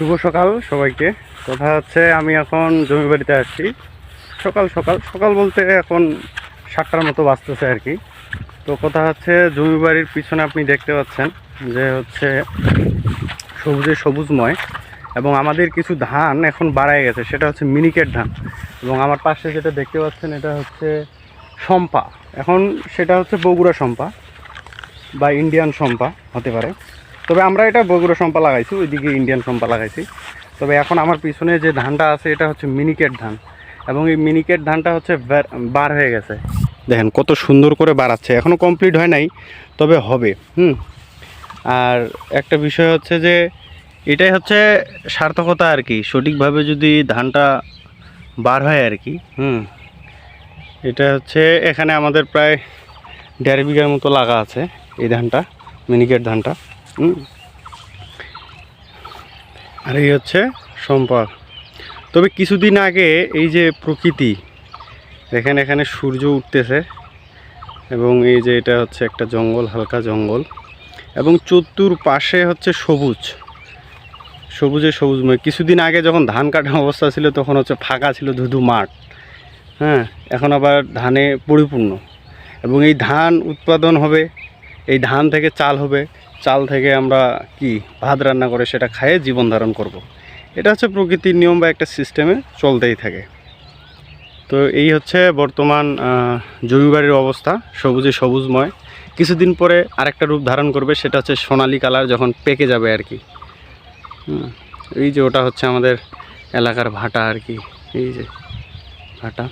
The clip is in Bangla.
শুভ সকাল সবাইকে। কথা হচ্ছে, আমি এখন জমি বাড়িতে আসছি। সকাল সকাল সকাল বলতে এখন সাতটার মতো বাঁচতেছে আর কি। তো কথা হচ্ছে জমি বাড়ির পিছনে আপনি দেখতে পাচ্ছেন যে হচ্ছে সবুজে সবুজময় এবং আমাদের কিছু ধান এখন বাড়ায় গেছে। সেটা হচ্ছে মিনিকেট ধান এবং আমার পাশে যেটা দেখতে পাচ্ছেন, এটা হচ্ছে সম্পা এখন সেটা হচ্ছে বগুড়া সম্পা বা ইন্ডিয়ান সম্পা হতে পারে। তবে আমরা এটা বগুড়া সম্পা লাগাইছি, ওইদিকে ইন্ডিয়ান সম্পা লাগাইছি। তবে এখন আমার পিছনে যে ধানটা আছে, এটা হচ্ছে মিনিকেট ধান। এবং এই মিনিকেট ধানটা হচ্ছে বার- হয়ে গেছে। দেখেন কত সুন্দর করে বাড়াচ্ছে। এখনও কমপ্লিট হয় নাই, তবে হবে, হুম। আর একটা বিষয় হচ্ছে যে, এটাই হচ্ছে সার্থকতা আর কি। সঠিকভাবে যদি ধানটা বার হয় আর কি, হুম। এটা হচ্ছে, এখানে আমাদের প্রায় দেড় বিঘার মতো লাগা আছে, এই ধানটা মিনিকেট ধানটা। আর এই হচ্ছে সম্পা তবে কিছুদিন আগে এই যে প্রকৃতি, দেখেন এখানে সূর্য উঠতেছে এবং এই যে এটা হচ্ছে একটা জঙ্গল, হালকা জঙ্গল এবং চতুর পাশে হচ্ছে সবুজ। সবুজে সবুজময় কিছুদিন আগে যখন ধান কাটার অবস্থা ছিল তখন হচ্ছে ফাঁকা ছিল ধুধু মাঠ। হ্যাঁ এখন আবার ধানে পরিপূর্ণ এবং এই ধান উৎপাদন হবে এই ধান থেকে চাল হবে। চাল থেকে আমরা কি ভাত রান্না করে সেটা খাইয়ে জীবন ধারণ করব। এটা হচ্ছে প্রকৃতির নিয়ম বা একটা সিস্টেমে চলতেই থাকে। তো এই হচ্ছে বর্তমান জমিবাড়ির অবস্থা, সবুজে সবুজময়। কিছুদিন পরে আরেকটা রূপ ধারণ করবে, সেটা হচ্ছে সোনালি কালার যখন পেকে যাবে আর কি। এই যে ওটা হচ্ছে আমাদের এলাকার ভাটা আর কি। এই যে ভাটা।